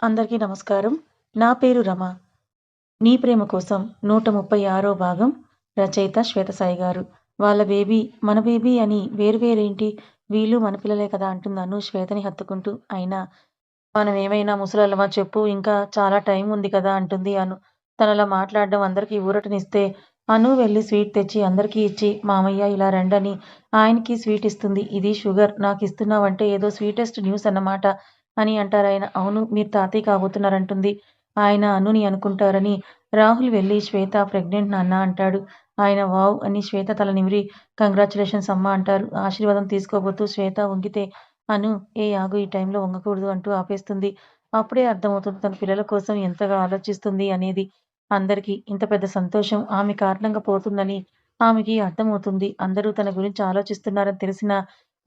అందరికీ నమస్కారం. నా పేరు రమ. 'నీ ప్రేమ కోసం' నూట ముప్పై ఆరో భాగం రచయిత శ్వేతసాయి గారు. వాళ్ళ బేబీ మన బేబీ అని వేరు వేరేంటి? వీళ్ళు మన పిల్లలే కదా అంటుంది అను శ్వేతని హత్తుకుంటూ. అయినా మనమేమైనా ముసలోళ్ళమా చెప్పు ఇంకా చాలా టైం ఉంది కదా అంటుంది అను. తనలా మాట్లాడడం అందరికీ ఊరటనిస్తే అను వెళ్ళి స్వీట్ తెచ్చి అందరికీ ఇచ్చి మామయ్య ఇలా రండని ఆయనకి స్వీట్ ఇస్తుంది. ఇది షుగర్ నాకు ఇస్తున్నావంటే ఏదో స్వీటెస్ట్ న్యూస్ అన్నమాట అని అంటారాయన. అవును మీరు తాతయ్య కాబోతున్నారంటుంది. ఆయన అనుని అనుకుంటారని రాహుల్ వెళ్ళి శ్వేత ప్రెగ్నెంట్ నాన్న అంటాడు. ఆయన వావ్ అని శ్వేత తల నిమిరి కంగ్రాచులేషన్స్ అమ్మా అంటారు. ఆశీర్వాదం తీసుకోబోతూ శ్వేత వంగితే అను ఏ ఆగు ఈ టైంలో వంగకూడదు అంటూ ఆపేస్తుంది. అప్పుడే అర్థమవుతుంది తన పిల్లల కోసం ఎంతగా ఆలోచిస్తుంది అనేది. అందరికీ ఇంత పెద్ద సంతోషం ఆమె కారణంగా పోతుందని ఆమెకి అర్థమవుతుంది. అందరూ తన గురించి ఆలోచిస్తున్నారని తెలిసిన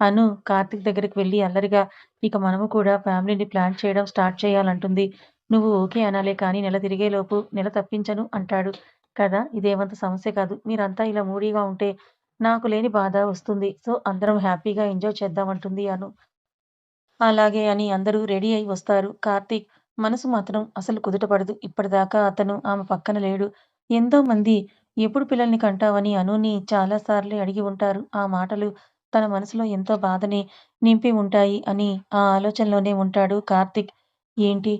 అను కార్తీక్ దగ్గరికి వెళ్ళి అల్లరిగా ఇక మనము కూడా ఫ్యామిలీని ప్లాన్ చేయడం స్టార్ట్ చేయాలంటుంది. నువ్వు ఓకే అనాలే కానీ నెల తిరిగేలోపు నెల తప్పించను అంటాడు. కదా ఇదేమంత సమస్య కాదు. మీరంతా ఇలా మూడీగా ఉంటే నాకు లేని బాధ వస్తుంది. సో అందరం హ్యాపీగా ఎంజాయ్ చేద్దాం అంటుంది అను. అలాగే అని అందరూ రెడీ అయి వస్తారు. కార్తీక్ మనసు మాత్రం అసలు కుదుటపడదు. ఇప్పటిదాకా అతను ఆమె పక్కన లేడు. ఎంతో మంది ఎప్పుడు పిల్లల్ని కంటావని అనుని చాలాసార్లు అడిగి ఉంటారు. ఆ మాటలు తన మనసులో ఎంతో బాధని నింపి ఉంటాయి అని ఆ ఆలోచనలోనే ఉంటాడు కార్తిక్ ఏంటి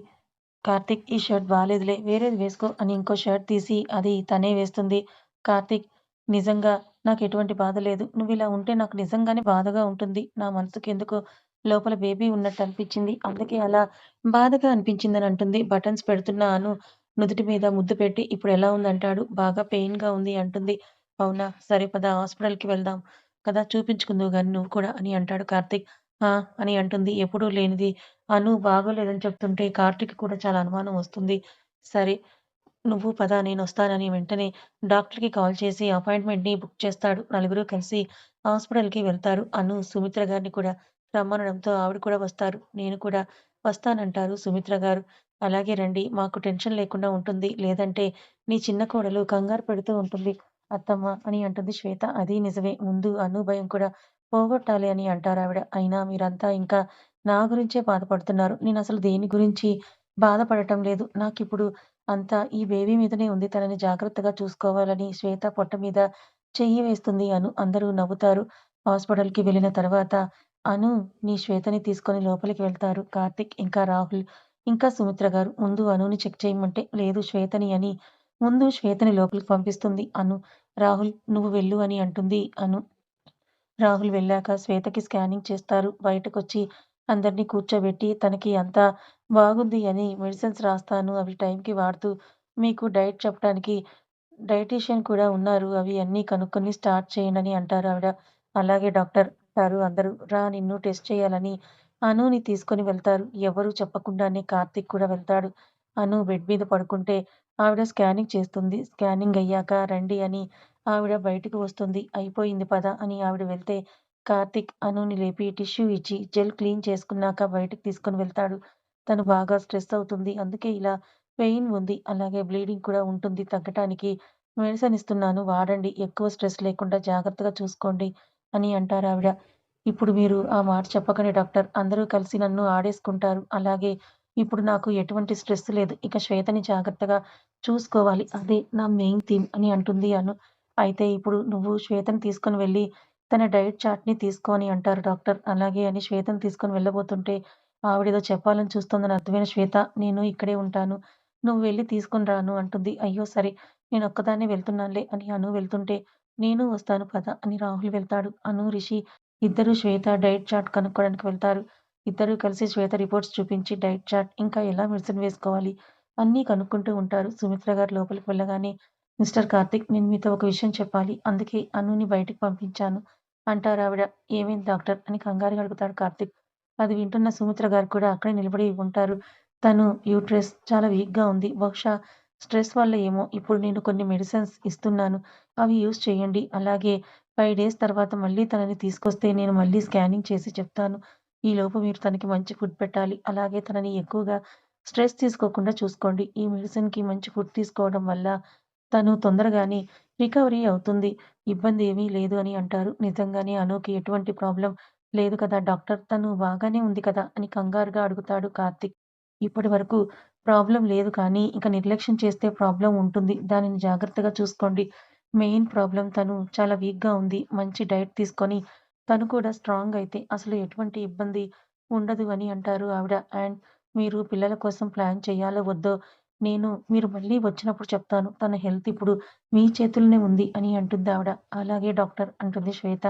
కార్తిక్ ఈ షర్ట్ బాలేదులే వేరేది వేసుకో అని ఇంకో షర్ట్ తీసి అది తనే వేస్తుంది. కార్తిక్ నిజంగా నాకు ఎటువంటి బాధ లేదు. నువ్వు ఇలా ఉంటే నాకు నిజంగానే బాధగా ఉంటుంది. నా మనసుకెందుకో లోపల బేబీ ఉన్నట్టు అనిపించింది. అందుకే అలా బాధగా అనిపించిందని అంటుంది. బటన్స్ పెడుతున్నాను నుదుటి మీద ముద్దు పెట్టి ఇప్పుడు ఎలా ఉందంటాడు. బాగా పెయిన్గా ఉంది అంటుంది. అవునా సరే పద హాస్పిటల్కి వెళ్దాం కదా చూపించుకుందువు గాని నువ్వు కూడా అని అంటాడు కార్తీక్. ఆ అని అంటుంది. ఎప్పుడూ లేనిది అను బాగోలేదని చెప్తుంటే కార్తీక్ కూడా చాలా అనుమానం వస్తుంది. సరే నువ్వు పద నేనొస్తానని వెంటనే డాక్టర్కి కాల్ చేసి అపాయింట్మెంట్ని బుక్ చేస్తాడు. నలుగురు కలిసి హాస్పిటల్కి వెళ్తారు. అను సుమిత్ర గారిని కూడా రమ్మనడంతో ఆవిడ కూడా వస్తారు. నేను కూడా వస్తానంటారు సుమిత్ర గారు. అలాగే రండి మాకు టెన్షన్ లేకుండా ఉంటుంది. లేదంటే నీ చిన్న కోడలు కంగారు పెడుతూ ఉంటుంది. అత్తమ్మ అని అంటుంది శ్వేత. అది నిజమే ముందు అను భయం కూడా పోగొట్టాలి అని అంటారు ఆవిడ అయినా మీరంతా ఇంకా నా గురించే బాధపడుతున్నారు. నేను అసలు దేని గురించి బాధపడటం లేదు. నాకు ఇప్పుడు అంతా ఈ బేబీ మీదనే ఉంది. తనని జాగ్రత్తగా చూసుకోవాలని శ్వేత పొట్ట మీద చెయ్యి వేస్తుంది అను. అందరూ నవ్వుతారు. హాస్పిటల్కి వెళ్ళిన తర్వాత అను నీ శ్వేతని తీసుకొని లోపలికి వెళ్తారు. కార్తిక్ ఇంకా రాహుల్ ఇంకా సుమిత్ర గారు. ముందు అనుని చెక్ చేయమంటే లేదు శ్వేతని అని ముందు శ్వేతని లోపలికి పంపిస్తుంది అను. రాహుల్ నువ్వు వెళ్ళు అని అంటుంది అను. రాహుల్ వెళ్ళాక శ్వేతకి స్కానింగ్ చేస్తారు. బయటకొచ్చి అందరినీ కూర్చోబెట్టి తనకి అంతా బాగుంది అని మెడిసిన్స్ రాస్తాను. అవి టైంకి వాడుతూ మీకు డైట్ చెప్పడానికి డైటీషియన్ కూడా ఉన్నారు. అవి అన్నీ కనుక్కొని స్టార్ట్ చేయనని అంటారు ఆవిడ అలాగే డాక్టర్ అంటారు అందరూ. రా నిన్ను టెస్ట్ చేయాలని అనుని తీసుకొని వెళ్తారు. ఎవరు చెప్పకుండానే కార్తీక్ కూడా వెళ్తాడు. అను బెడ్ మీద పడుకుంటే ఆవిడ స్కానింగ్ చేస్తుంది. స్కానింగ్ అయ్యాక రండి అని ఆవిడ బయటకు వస్తుంది. అయిపోయింది పద అని ఆవిడ వెళ్తే కార్తీక్ అనుని లేపి టిష్యూ ఇచ్చి జెల్ క్లీన్ చేసుకున్నాక బయటకు తీసుకొని వెళ్తాడు. తను బాగా స్ట్రెస్ అవుతుంది. అందుకే ఇలా పెయిన్ ఉంది. అలాగే బ్లీడింగ్ కూడా ఉంటుంది తగ్గటానికి మెడిసిన్ ఇస్తున్నాను వాడండి. ఎక్కువ స్ట్రెస్ లేకుండా జాగ్రత్తగా చూసుకోండి అని అంటారు ఆవిడ ఇప్పుడు మీరు ఆ మాట చెప్పకండి డాక్టర్. అందరూ కలిసి నన్ను ఆడేసుకుంటారు. అలాగే ఇప్పుడు నాకు ఎటువంటి స్ట్రెస్ లేదు. ఇక శ్వేతని జాగ్రత్తగా చూసుకోవాలి. అదే నా మెయిన్ థీమ్ అని అంటుంది అను. అయితే ఇప్పుడు నువ్వు శ్వేతను తీసుకొని వెళ్ళి తన డైట్ చార్ట్ని అంటారు డాక్టర్. అలాగే అని శ్వేతను తీసుకొని వెళ్ళబోతుంటే ఆవిడేదో చెప్పాలని చూస్తుందని అర్థమైన శ్వేత నేను ఇక్కడే ఉంటాను. నువ్వు వెళ్ళి తీసుకొని రాను అంటుంది. అయ్యో సరే నేను ఒక్కదాన్నే వెళ్తున్నానులే అని అను వెళ్తుంటే నేను వస్తాను పద అని రాహుల్ వెళ్తాడు. అను, రిషి ఇద్దరు శ్వేత డైట్ చార్ట్ కనుక్కోవడానికి వెళ్తారు. ఇద్దరు కలిసి శ్వేత రిపోర్ట్స్ చూపించి డైట్ చార్ట్ ఇంకా ఎలా మెడిసిన్ వేసుకోవాలి అన్నీ కనుక్కుంటూ ఉంటారు. సుమిత్ర గారు లోపలికి వెళ్ళగానే మిస్టర్ కార్తిక్ నేను మీతో ఒక విషయం చెప్పాలి. అందుకే అనుని బయటకు పంపించాను అంటారు ఆవిడ ఏమైంది డాక్టర్ అని కంగారు అడుగుతాడు కార్తీక్. అది వింటున్న సుమిత్ర గారు కూడా అక్కడే నిలబడి ఉంటారు. తను యూట్రెస్ చాలా వీక్గా ఉంది. బహుశా స్ట్రెస్ వల్ల ఏమో ఇప్పుడు నేను కొన్ని మెడిసిన్స్ ఇస్తున్నాను. అవి యూజ్ చేయండి. అలాగే ఫైవ్ డేస్ తర్వాత మళ్ళీ తనని తీసుకొస్తే నేను మళ్ళీ స్కానింగ్ చేసి చెప్తాను. ఈలోపు మీరు తనకి మంచి ఫుడ్ పెట్టాలి. అలాగే తనని ఎక్కువగా స్ట్రెస్ తీసుకోకుండా చూసుకోండి. ఈ మెడిసిన్కి మంచి ఫుడ్ తీసుకోవడం వల్ల తను తొందరగానే రికవరీ అవుతుంది. ఇబ్బంది ఏమీ లేదు అని అంటారు. నిజంగానే అనుకి ఎటువంటి ప్రాబ్లం లేదు కదా డాక్టర్. తను బాగానే ఉంది కదా అని కంగారుగా అడుగుతాడు కార్తిక్ ఇప్పటి వరకు ప్రాబ్లం లేదు కానీ ఇక నిర్లక్ష్యం చేస్తే ప్రాబ్లం ఉంటుంది. దానిని జాగ్రత్తగా చూసుకోండి. మెయిన్ ప్రాబ్లం తను చాలా వీక్‌గా ఉంది. మంచి డైట్ తీసుకొని తను కూడా స్ట్రాంగ్ అయితే అసలు ఎటువంటి ఇబ్బంది ఉండదు అని అంటారు ఆవిడ. అండ్ మీరు పిల్లల కోసం ప్లాన్ చేయాలో వద్దో నేను మీరు మళ్ళీ వచ్చినప్పుడు చెప్తాను. తన హెల్త్ ఇప్పుడు మీ చేతుల్లోనే ఉంది అని అంటుంది ఆవిడ అలాగే డాక్టర్ అంటుంది శ్వేత.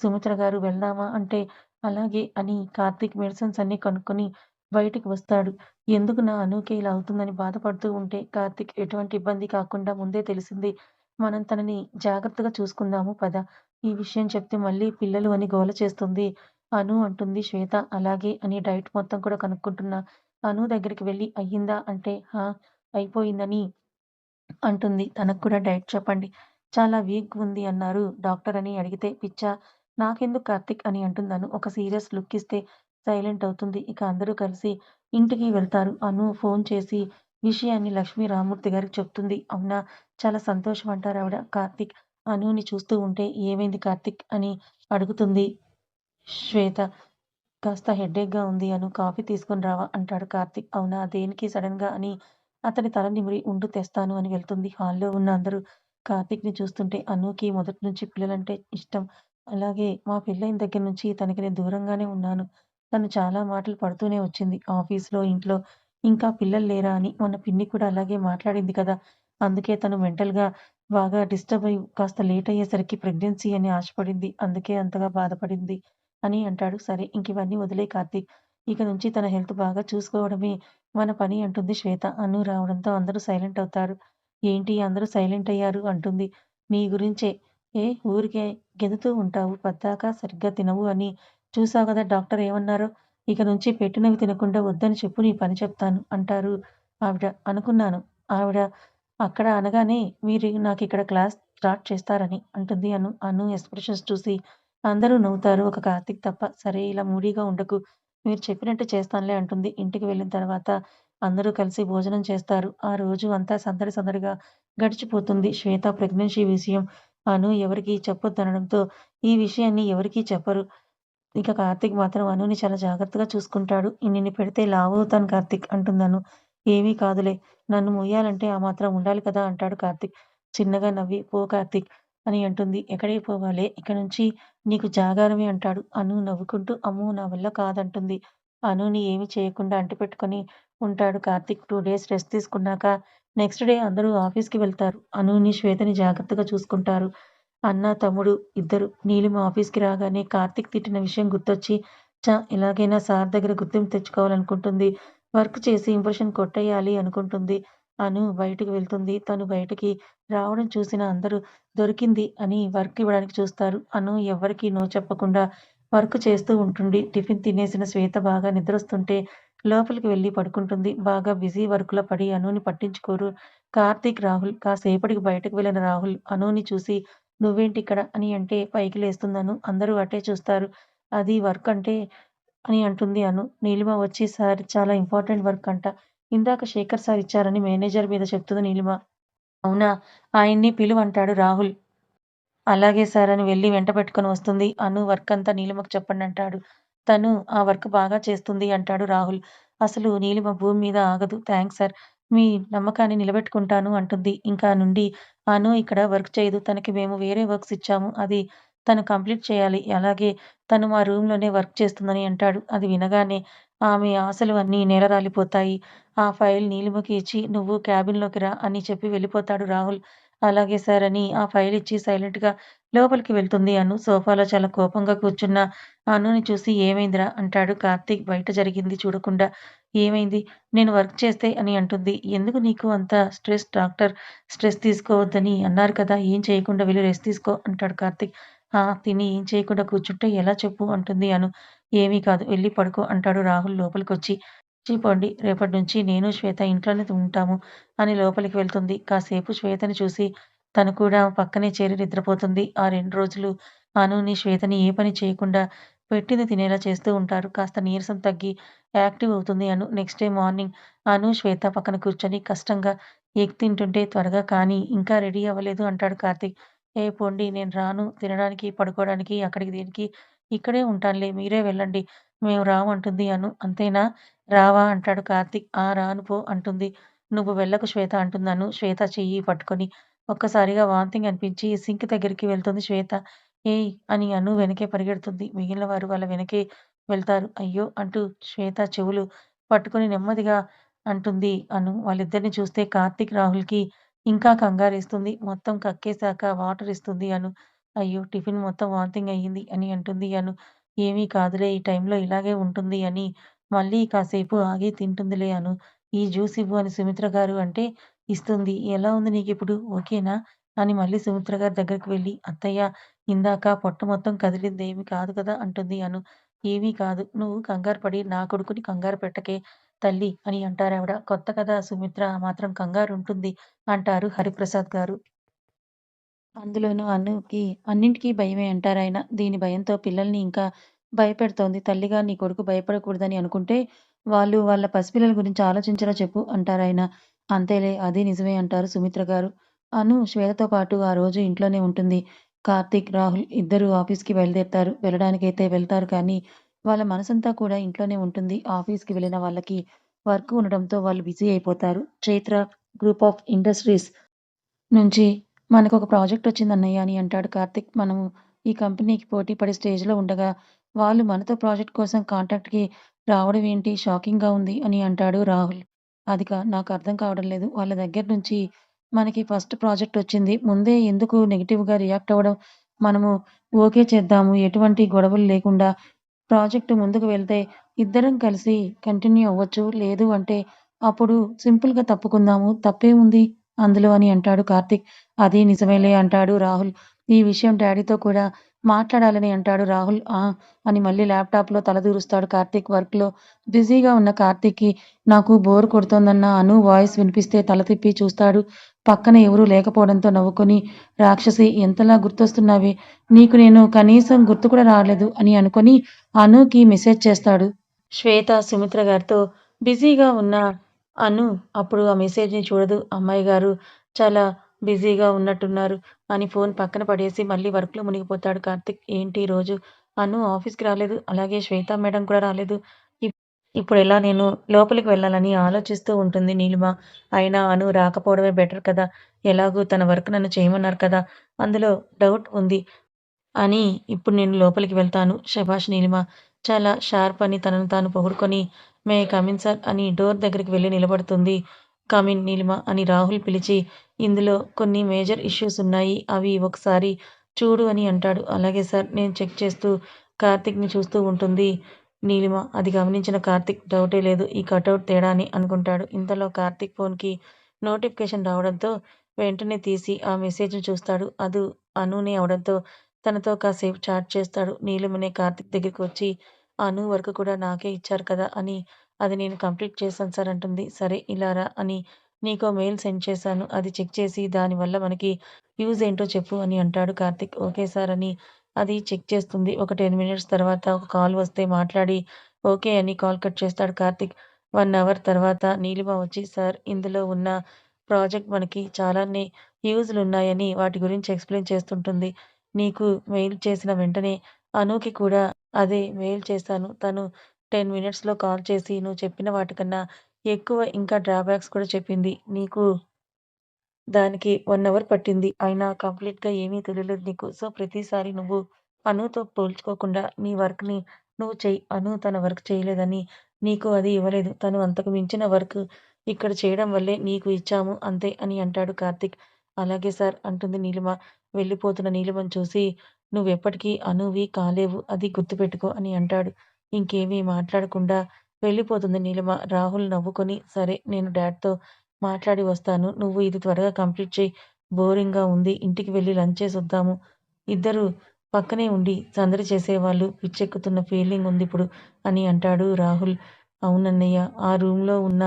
సుమిత్ర గారు వెళ్దామా అంటే అలాగే అని కార్తీక్ మెడిసిన్స్ అన్నీ కనుక్కొని బయటికి వస్తాడు. ఎందుకు నా అనూకే ఇలా అవుతుందని బాధపడుతూ ఉంటే కార్తీక్ ఎటువంటి ఇబ్బంది కాకుండా ముందే తెలిసింది. మనం తనని జాగ్రత్తగా చూసుకుందాము పద. ఈ విషయం చెప్తే మళ్ళీ పిల్లలు అని గోల చేస్తుంది అను అంటుంది శ్వేత. అలాగే అని డైట్ మొత్తం కూడా కనుక్కుంటున్న అను దగ్గరికి వెళ్ళి అయ్యిందా అంటే హా! అయిపోయిందని అంటుంది. తనకు కూడా డైట్ చెప్పండి. చాలా వీక్ ఉంది అన్నారు డాక్టర్ అని అడిగితే పిచ్చా! నాకెందుకు కార్తిక్ అని అంటుందను. ఒక సీరియస్ లుక్ ఇస్తే సైలెంట్ అవుతుంది. ఇక అందరూ కలిసి ఇంటికి వెళ్తారు. అను ఫోన్ చేసి విషయాన్ని లక్ష్మీ రామూర్తి గారికి చెప్తుంది. అవునా! చాలా సంతోషం అంటారావిడ. కార్తిక్ అనుని చూస్తూ ఉంటే ఏమైంది కార్తిక్ అని అడుగుతుంది శ్వేత. కాస్త హెడ్డేక్గా ఉంది అను. కాఫీ తీసుకొని రావా అంటాడు కార్తీక్. అవునా! దేనికి సడన్‌గా అని అతని తల నిమిరి ఉండు తెస్తాను అని వెళ్తుంది. హాల్‌లో ఉన్న అందరూ కార్తీక్‌ని చూస్తుంటే అనుకి మొదటి నుంచి పిల్లలంటే ఇష్టం. అలాగే మా పెళ్ళైన దగ్గర నుంచి తనకి నేను దూరంగానే ఉన్నాను. తను చాలా మాటలు పడుతూనే వచ్చింది. ఆఫీస్‌లో, ఇంట్లో ఇంకా పిల్లలు లేరా అని. మొన్న పిన్ని కూడా అలాగే మాట్లాడింది కదా! అందుకే తను మెంటల్‌గా బాగా డిస్టర్బ్ అయ్యి కాస్త లేట్ అయ్యేసరికి ప్రెగ్నెన్సీ అని ఆశపడింది. అందుకే అంతగా బాధపడింది అని అంటాడు. సరే ఇంకివన్నీ వదిలే కార్తీక్. ఇక నుంచి తన హెల్త్ బాగా చూసుకోవడమే మన పని అంటుంది శ్వేత. అను రావడంతో అందరూ సైలెంట్ అవుతారు. ఏంటి అందరూ సైలెంట్ అయ్యారు అంటుంది. నీ గురించే. ఏ ఊరికే గెదుతూ ఉంటావు. పద్దాక సరిగ్గా తినవు అని చూసావు కదా డాక్టర్ ఏమన్నారో. ఇక నుంచి పెట్టినవి తినకుండా వద్దని చెప్పు నీ పని చెప్తాను అంటారు ఆవిడ. అనుకున్నాను. ఆవిడ అక్కడ అనగానే మీరు నాకు ఇక్కడ క్లాస్ స్టార్ట్ చేస్తారని అంటుంది అను. అను ఎక్స్‌ప్రెషన్స్ చూసి అందరూ నవ్వుతారు. ఒక కార్తీక్ తప్ప. సరే ఇలా మూడీగా ఉండకు. మీరు చెప్పినట్టు చేస్తానులే అంటుంది. ఇంటికి వెళ్ళిన తర్వాత అందరూ కలిసి భోజనం చేస్తారు. ఆ రోజు అంతా సందడి సందడిగా గడిచిపోతుంది. శ్వేత ప్రెగ్నెన్సీ విషయం అను ఎవరికీ చెప్పొద్దనడంతో ఈ విషయాన్ని ఎవరికీ చెప్పరు. ఇక కార్తీక్ మాత్రం అనుని చాలా జాగ్రత్తగా చూసుకుంటాడు. నిన్ను పెడితే లావవుతాను కార్తీక్ అంటుందను. ఏమీ కాదులే. నన్ను మొయ్యాలంటే ఆ మాత్రం ఉండాలి కదా అంటాడు కార్తీక్. చిన్నగా నవ్వి పో కార్తీక్ అని అంటుంది. ఎక్కడికి పోవాలే ఇక్కడ నుంచి నీకు జాగారమే అంటాడు. అను నవ్వుకుంటూ అమ్మో! నా వల్ల కాదంటుంది. అనుని ఏమి చేయకుండా అంటిపెట్టుకొని ఉంటాడు కార్తీక్. టూ డేస్ రెస్ట్ తీసుకున్నాక నెక్స్ట్ డే అందరూ ఆఫీస్‌కి వెళ్తారు. అనుని, శ్వేతని జాగ్రత్తగా చూసుకుంటారు. అన్న, తమ్ముడు ఇద్దరు. నీలిమ ఆఫీస్‌కి రాగానే కార్తీక్ తిట్టిన విషయం గుర్తొచ్చి చా ఎలాగైనా సార్ దగ్గర గుర్తింపు తెచ్చుకోవాలనుకుంటుంది. వర్క్ చేసి ఇంప్రెషన్ కొట్టేయాలి అనుకుంటుంది. అను బయటకు వెళ్తుంది. తను బయటకి రావడం చూసిన అందరూ దొరికింది అని వర్క్ ఇవ్వడానికి చూస్తారు. అను ఎవరికి నో చెప్పకుండా వర్క్ చేస్తూ ఉంటుంది. టిఫిన్ తినేసిన శ్వేత బాగా నిద్రొస్తుంటే లోపలికి వెళ్ళి పడుకుంటుంది. బాగా బిజీ వర్క్‌లో పడి అనుని పట్టించుకోరు కార్తీక్, రాహుల్. కాసేపటికి బయటకు వెళ్ళిన రాహుల్ అనుని చూసి నువ్వేంటి ఇక్కడ అని అంటే పైకి లేస్తుందను. అందరూ అటే చూస్తారు. అది వర్క్ అంటే అని అంటుంది అను. నీలిమ వచ్చి సార్ చాలా ఇంపార్టెంట్ వర్క్ అంట. ఇందాక శేఖర్ సార్ ఇచ్చారని మేనేజర్ మీద చెప్తుంది నీలిమ. అవునా! ఆయన్ని పిలువంటాడు రాహుల్. అలాగే సార్ అని వెళ్ళి వెంట పెట్టుకొని వస్తుంది. అను వర్క్ అంతా నీలిమకు చెప్పండంటాడు. తను ఆ వర్క్ బాగా చేస్తుంది అంటాడు రాహుల్. అసలు నీలిమ భూమి మీద ఆగదు. Thanks sir. మీ నమ్మకాన్ని నిలబెట్టుకుంటాను అంటుంది. ఇంకా నుండి అను ఇక్కడ వర్క్ చేయదు. తనకి మేము వేరే వర్క్స్ ఇచ్చాము. అది తను కంప్లీట్ చేయాలి. అలాగే తను మా రూమ్‌లోనే వర్క్ చేస్తుందని అంటాడు. అది వినగానే ఆమె ఆశలు అన్నీ నేలరాలిపోతాయి. ఆ ఫైల్ నీలిమకి ఇచ్చి నువ్వు క్యాబిన్‌లోకి రా అని చెప్పి వెళ్ళిపోతాడు రాహుల్. అలాగే సార్ అని ఆ ఫైల్ ఇచ్చి సైలెంట్‌గా లోపలికి వెళ్తుంది అను. సోఫాలో చాలా కోపంగా కూర్చున్న అనుని చూసి ఏమైందిరా అంటాడు కార్తీక్ బయట జరిగింది చూడకుండా. ఏమైంది? నేను వర్క్ చేస్తే అని అంటుంది. ఎందుకు నీకు అంత స్ట్రెస్ డాక్టర్ స్ట్రెస్ తీసుకోవద్దని అన్నారు కదా! ఏం చేయకుండా వెళ్ళి రెస్ట్ తీసుకో అంటాడు కార్తీక్. ఆ! తిని ఏం చేయకుండా కూర్చుంటే ఎలా చెప్పు అంటుంది అను. ఏమీ కాదు వెళ్ళి పడుకో అంటాడు రాహుల్ లోపలికొచ్చి. చెప్పండి రేపటి నుంచి నేను, శ్వేత ఇంట్లోనే ఉంటాము అని లోపలికి వెళ్తుంది. కాసేపు శ్వేతని చూసి తను కూడా పక్కనే చేరి నిద్రపోతుంది. ఆ రెండు రోజులు అనుని, శ్వేతని ఏ పని చేయకుండా పెట్టింది తినేలా చేస్తూ ఉంటారు. కాస్త నీరసం తగ్గి యాక్టివ్ అవుతుంది Anu. Next day morning Anu, Shweta పక్కన కూర్చొని కష్టంగా ఎగ్ తింటుంటే త్వరగా కానీ ఇంకా రెడీ అవ్వలేదు అంటాడు కార్తీక్. ఏ పొండి నేను రాను తినడానికి, పడుకోవడానికి అక్కడికి దేనికి? ఇక్కడే ఉంటానులే మీరే వెళ్ళండి. మేము రాము అంటుంది అను. అంతేనా? రావా? అంటాడు కార్తీక్. ఆ! రాను పో అంటుంది. నువ్వు వెళ్ళకు శ్వేత అంటుంది అను శ్వేత చెయ్యి పట్టుకొని. ఒక్కసారిగా వాంతింగ్ అనిపించి సింక్ దగ్గరికి వెళ్తుంది శ్వేత. ఏయ్! అని అను వెనకే పరిగెడుతుంది. మిగిలిన వారు వాళ్ళ వెనకే వెళ్తారు. అయ్యో! అంటూ శ్వేత చెవులు పట్టుకొని నెమ్మదిగా అంటుంది అను. వాళ్ళిద్దరిని చూస్తే కార్తీక్, రాహుల్‌కి ఇంకా కంగారేస్తుంది. మొత్తం కక్కేసాక వాటర్ ఇస్తుంది అను. అయ్యో! టిఫిన్ మొత్తం వామిటింగ్ అయ్యింది అని అంటుంది అను. ఏమీ కాదులే ఈ టైంలో ఇలాగే ఉంటుంది అని మళ్ళీ కాసేపు ఆగి తింటుందిలే అను. ఈ జ్యూస్ ఇవ్వు అని సుమిత్ర గారు అంటే ఇస్తుంది. ఎలా ఉంది నీకిప్పుడు? ఓకేనా? అని మళ్ళీ సుమిత్ర గారి దగ్గరికి వెళ్ళి అత్తయ్య ఇందాక పొట్ట మొత్తం కదిలింది ఏమి కాదు కదా! అంటుంది అను. ఏమీ కాదు. నువ్వు కంగారు పడి నా కొడుకుని కంగారు పెట్టకే తల్లి అని అంటారావిడ. కొత్త కదా సుమిత్ర మాత్రం మాత్రం కంగారుంటుంది అంటారు హరిప్రసాద్ గారు. అందులోనూ అనుకి అన్నింటికీ భయమే అంటారాయన. దీని భయంతో పిల్లల్ని ఇంకా భయపెడుతోంది. తల్లిగా నీ కొడుకు భయపడకూడదని అనుకుంటే వాళ్ళు వాళ్ళ పసిపిల్లల గురించి ఆలోచించరా చెప్పు అంటారాయన. అంతేలే అది నిజమే అంటారు సుమిత్ర గారు. అను శ్వేతతో పాటు ఆ రోజు ఇంట్లోనే ఉంటుంది. కార్తీక్, రాహుల్ ఇద్దరు ఆఫీస్‌కి బయలుదేరతారు. వెళ్ళడానికైతే వెళ్తారు కానీ వాళ్ళ మనసంతా కూడా ఇంట్లోనే ఉంటుంది. ఆఫీస్‌కి వెళ్ళిన వాళ్ళకి వర్క్ ఉండడంతో వాళ్ళు బిజీ అయిపోతారు. చైత్ర గ్రూప్ ఆఫ్ ఇండస్ట్రీస్ నుంచి మనకు ఒక ప్రాజెక్ట్ వచ్చింది అన్నయ్య అని అంటాడు కార్తిక్ మనము ఈ కంపెనీకి పోటీ పడే స్టేజ్‌లో ఉండగా వాళ్ళు మనతో ప్రాజెక్ట్ కోసం కాంటాక్ట్‌కి రావడం ఏంటి షాకింగ్‌గా ఉంది అని అంటాడు రాహుల్. అదికా నాకు అర్థం కావడం లేదు. వాళ్ళ దగ్గర నుంచి మనకి ఫస్ట్ ప్రాజెక్ట్ వచ్చింది. ముందే ఎందుకు నెగిటివ్గా రియాక్ట్ అవ్వడం? మనము ఓకే చేద్దాము. ఎటువంటి గొడవలు లేకుండా ప్రాజెక్ట్ ముందుకు వెళ్తే ఇద్దరం కలిసి కంటిన్యూ అవ్వచ్చు. లేదు అంటే అప్పుడు సింపుల్‌గా తప్పుకుందాము. తప్పే ఉంది అందులో అని అంటాడు కార్తీక్. అది నిజమేలే అంటాడు రాహుల్. ఈ విషయం డాడీతో కూడా మాట్లాడాలని అంటాడు రాహుల్. ఆ! అని మళ్ళీ ల్యాప్‌టాప్‌లో తలదూరుస్తాడు కార్తీక్ వర్క్‌లో బిజీగా ఉన్న కార్తీక్‌కి నాకు బోర్ కొడుతోందన్న అను వాయిస్ వినిపిస్తే తల తిప్పి చూస్తాడు. పక్కన ఎవరూ లేకపోవడంతో నవ్వుకొని రాక్షసి ఎంతలా గుర్తొస్తున్నావే నీకు నేను కనీసం గుర్తు కూడా రాలేదు అని అనుకొని అనుకి మెసేజ్ చేస్తాడు. శ్వేత, సుమిత్ర గారితో బిజీగా ఉన్న అను అప్పుడు ఆ మెసేజ్‌ని చూడదు. అమ్మాయి గారు చాలా బిజీగా ఉన్నట్టున్నారు అని ఫోన్ పక్కన పడేసి మళ్ళీ వర్క్‌లో మునిగిపోతాడు కార్తిక్ ఏంటి రోజు అను ఆఫీస్‌కి రాలేదు. అలాగే శ్వేత మేడం కూడా రాలేదు. ఇప్ ఇప్పుడెలా నేను లోపలికి వెళ్ళాలని ఆలోచిస్తూ ఉంటుంది నీలిమ. అయినా అను రాకపోవడమే బెటర్ కదా! ఎలాగూ తన వర్క్ నన్ను చేయమన్నారు కదా! అందులో డౌట్ ఉంది. అని ఇప్పుడు నేను లోపలికి వెళ్తాను. శభాష్ నీలిమ. చాలా షార్ప్ అని తనను తాను పొగుడుకొని మే కమిన్ సార్ అని డోర్ దగ్గరికి వెళ్ళి నిలబడుతుంది. కమిన్ నీలిమ అని రాహుల్ పిలిచి ఇందులో కొన్ని మేజర్ ఇష్యూస్ ఉన్నాయి. అవి ఒకసారి చూడు అని అంటాడు. అలాగే సార్ నేను చెక్ చేస్తూ కార్తీక్‌ని చూస్తూ ఉంటుంది నీలిమ. అది గమనించిన కార్తీక్ డౌటే లేదు ఈ కటౌట్ తేడా అని అనుకుంటాడు. ఇంతలో కార్తీక్ ఫోన్‌కి నోటిఫికేషన్ రావడంతో వెంటనే తీసి ఆ మెసేజ్‌ని చూస్తాడు. అది అనునే అవడంతో తనతో కాసేపు చాట్ చేస్తాడు. నీలిమనే కార్తిక్ దగ్గరికి వచ్చి అను వర్క్ కూడా నాకే ఇచ్చారు కదా! అని అది నేను కంప్లీట్ చేశాను సార్ అంటుంది. సరే ఇలా రా అని నీకో మెయిల్ సెండ్ చేశాను. అది చెక్ చేసి దానివల్ల మనకి యూజ్ ఏంటో చెప్పు అని అంటాడు కార్తిక్ ఓకే సార్ అని అది చెక్ చేస్తుంది. ఒక 10 మినిట్స్ తర్వాత ఒక కాల్ వస్తే మాట్లాడి ఓకే అని కాల్ కట్ చేస్తాడు కార్తిక్ వన్ అవర్ తర్వాత నీలిమ వచ్చి సార్ ఇందులో ఉన్న ప్రాజెక్ట్ మనకి చాలానే యూజ్లు ఉన్నాయని వాటి గురించి ఎక్స్‌ప్లెయిన్ చేస్తుంటుంది. నీకు మెయిల్ చేసిన వెంటనే అనుకి కూడా అదే మెయిల్ చేశాను. తను 10 మినిట్స్‌లో కాల్ చేసి నువ్వు చెప్పిన వాటికన్నా ఎక్కువ ఇంకా డ్రాబ్యాక్స్ కూడా చెప్పింది. నీకు దానికి వన్ అవర్ పట్టింది. అయినా కంప్లీట్‌గా ఏమీ తెలియలేదు నీకు. సో, ప్రతిసారి నువ్వు అనుతో పోల్చుకోకుండా నీ వర్క్‌ని నువ్వు చెయ్యి అను తన వర్క్ చేయలేదని నీకు అది ఇవ్వలేదు. తను అంతకు మించిన వర్క్ ఇక్కడ చేయడం వల్లే నీకు ఇచ్చాము అంతే అని అంటాడు కార్తిక్ అలాగే సార్ అంటుంది నీలిమ. వెళ్ళిపోతున్న నీలిమను చూసి నువ్వెప్పటికీ అనువి కాలేవు. అది గుర్తుపెట్టుకో అని అంటాడు. ఇంకేమీ మాట్లాడకుండా వెళ్ళిపోతుంది నీలిమ. రాహుల్ నవ్వుకొని సరే నేను డాడ్‌తో మాట్లాడి వస్తాను. నువ్వు ఇది త్వరగా కంప్లీట్ చేయి బోరింగ్‌గా ఉంది. ఇంటికి వెళ్ళి లంచ్ చేసొద్దాము. ఇద్దరూ పక్కనే ఉండి సందడి చేసేవాళ్ళు పిచ్చెక్కుతున్న ఫీలింగ్ ఉందిప్పుడు అని అంటాడు రాహుల్. అవునన్నయ్య. ఆ రూమ్‌లో ఉన్న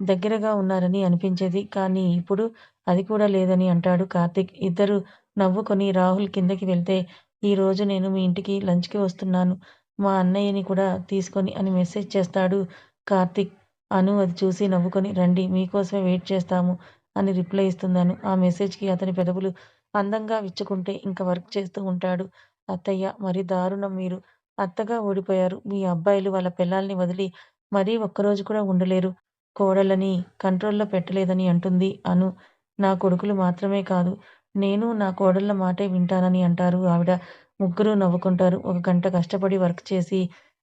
దగ్గరగా ఉన్నారని అనిపించేది. కానీ ఇప్పుడు అది కూడా లేదని అంటాడు కార్తీక్. ఇద్దరూ నవ్వుకొని రాహుల్ కిందకి వెళ్తే ఈరోజు నేను మీ ఇంటికి లంచ్‌కి వస్తున్నాను. మా అన్నయ్యని కూడా తీసుకొని అని మెసేజ్ చేస్తాడు కార్తీక్. అను అది చూసి నవ్వుకొని రండి మీకోసమే వెయిట్ చేస్తాము అని రిప్లై ఇస్తున్నాను ఆ మెసేజ్‌కి అతని పెదవులు అందంగా విచ్చుకుంటే ఇంక వర్క్ చేస్తూ ఉంటాడు. అత్తయ్య మరీ దారుణం మీరు. అత్తగా ఓడిపోయారు. మీ అబ్బాయిలు వాళ్ళ పెళ్ళాల్ని వదిలి మరీ ఒక్కరోజు కూడా ఉండలేరు. కోడళ్ళని కంట్రోల్‌లో పెట్టలేదని అంటుంది అను. నా కొడుకులు మాత్రమే కాదు, నేను నా కోడళ్ళ మాటే వింటానని అంటారు ఆవిడ. ముగ్గురు నవ్వుకుంటారు. ఒక గంట కష్టపడి వర్క్ చేసి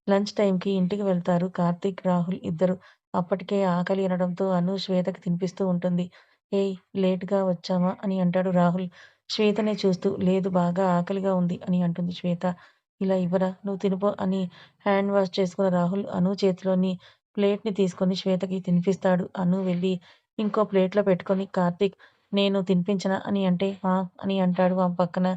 లంచ్ టైంకి ఇంటికి వెళ్తారు కార్తీక్, రాహుల్ ఇద్దరు. అప్పటికే ఆకలి అనడంతో అను శ్వేతకి తినిపిస్తూ ఉంటుంది. ఏయ్! లేట్‌గా వచ్చామా అని అంటాడు రాహుల్ శ్వేతనే చూస్తూ. లేదు బాగా ఆకలిగా ఉంది అని అంటుంది శ్వేత. ఇలా ఇవ్వరా? నువ్వు తినుపో అని హ్యాండ్ వాష్ చేసుకున్న రాహుల్ అను చేతిలోని ప్లేట్‌ని తీసుకొని శ్వేతకి తినిపిస్తాడు. అను వెళ్ళి ఇంకో ప్లేట్‌లో పెట్టుకొని కార్తీక్ నేను తినిపించనా అని అంటే ఆ! అని అంటాడు ఆ పక్కన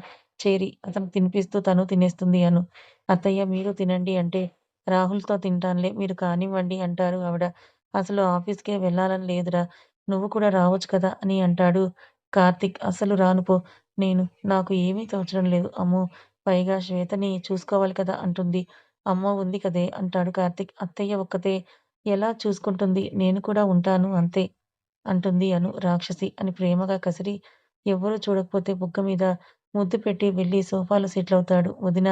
చేరి. అతను తినిపిస్తూ తను తినేస్తుంది అను. అత్తయ్య మీరు తినండి అంటే రాహుల్‌తో తింటానులే మీరు కానివ్వండి అంటారు ఆవిడ. అసలు ఆఫీస్‌కే వెళ్ళాలని లేదురా! నువ్వు కూడా రావచ్చు కదా! అని అంటాడు కార్తిక్ అసలు రానుపో నేను నాకు ఏమీ తోచడం లేదు. అమ్మో! పైగా శ్వేతని చూసుకోవాలి కదా! అంటుంది. అమ్మ ఉంది కదే! అంటాడు కార్తిక్ అత్తయ్య ఒక్కతే ఎలా చూసుకుంటుంది? నేను కూడా ఉంటాను అంతే అంటుంది అను. రాక్షసి అని ప్రేమగా కసిరి ఎవ్వరూ చూడకపోతే బుగ్గ మీద ముద్దు పెట్టి వెళ్ళి సోఫాలో సెటిలవుతాడు. వదిన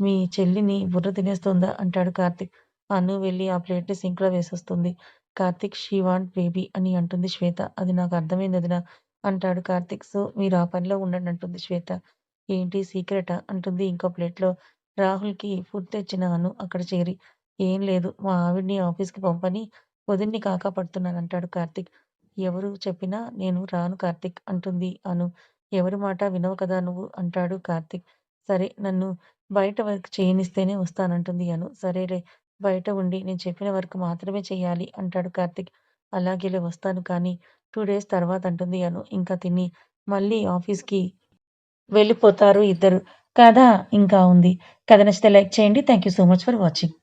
మీ చెల్లిని బుర్ర తినేస్తోందా? అంటాడు కార్తిక్ అను వెళ్ళి ఆ ప్లేట్‌ని సింక్‌లో వేసేస్తుంది కార్తీక్ షీ వాంట్ బేబీ అని అంటుంది శ్వేత. అది నాకు అర్థమైంది వదినా అంటాడు కార్తిక్ సో మీరు ఆ పనిలో ఉండండి అంటుంది శ్వేత. ఏంటి సీక్రెటా? అంటుంది ఇంకో ప్లేట్‌లో రాహుల్‌కి ఫుడ్ తెచ్చిన అను అక్కడ చేరి. ఏం లేదు మా ఆవిడ్ని ఆఫీస్‌కి పంపని వదిన్ని కాకా పడుతున్నాను అంటాడు కార్తిక్ ఎవరు చెప్పినా నేను రాను కార్తీక్ అంటుంది అను. ఎవరి మాట వినవు కదా నువ్వు అంటాడు కార్తిక్ సరే నన్ను బయట వర్క్ చేయనిస్తేనే వస్తానంటుంది అను. సరేలే బయట ఉండి నేను చెప్పిన వర్క్ మాత్రమే చేయాలి అంటాడు కార్తిక్ అలాగేలే వస్తాను కానీ టూ డేస్ తర్వాత అంటుంది అను. ఇంకా తిని మళ్ళీ ఆఫీస్‌కి వెళ్ళిపోతారు ఇద్దరు. కథ ఇంకా ఉంది. కథ నచ్చితే లైక్ చేయండి. Thank you so much for watching.